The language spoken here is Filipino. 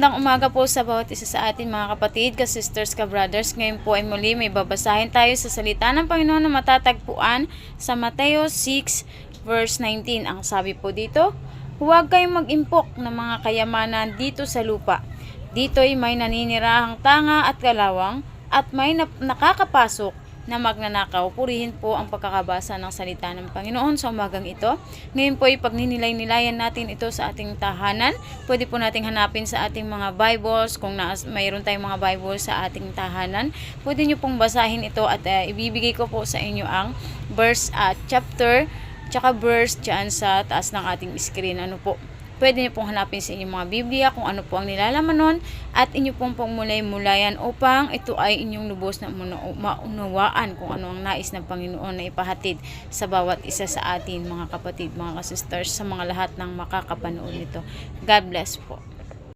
Magandang umaga po sa bawat isa sa atin mga kapatid, ka-sisters, ka-brothers. Ngayon po ay muli may babasahin tayo sa salita ng Panginoon na matatagpuan sa Mateo 6 verse 19. Ang sabi po dito, Huwag kayong mag-impok ng mga kayamanan dito sa lupa. Dito'y may naninirahang tanga at kalawang at may nakakapasok na magnanakaw. Purihin po ang pagkakabasa ng salita ng Panginoon sa umagang ito. Ngayon po ay pagninilay-nilayan natin ito sa ating tahanan. Pwede po nating hanapin sa ating mga Bibles. Kung na, mayroon tayong mga Bibles sa ating tahanan, pwede nyo pong basahin ito at uh, ibibigay ko po sa inyo ang verse at chapter tsaka verse dyan sa taas ng ating screen. Ano po? Pwede niyo pong hanapin sa inyong mga Biblia kung ano po ang nilalaman nun at inyo pong pong mulay-mulayan upang ito ay inyong lubos na maunawaan kung ano ang nais ng Panginoon na ipahatid sa bawat isa sa atin mga kapatid, mga sisters, sa mga lahat ng makakapanood nito. God bless po.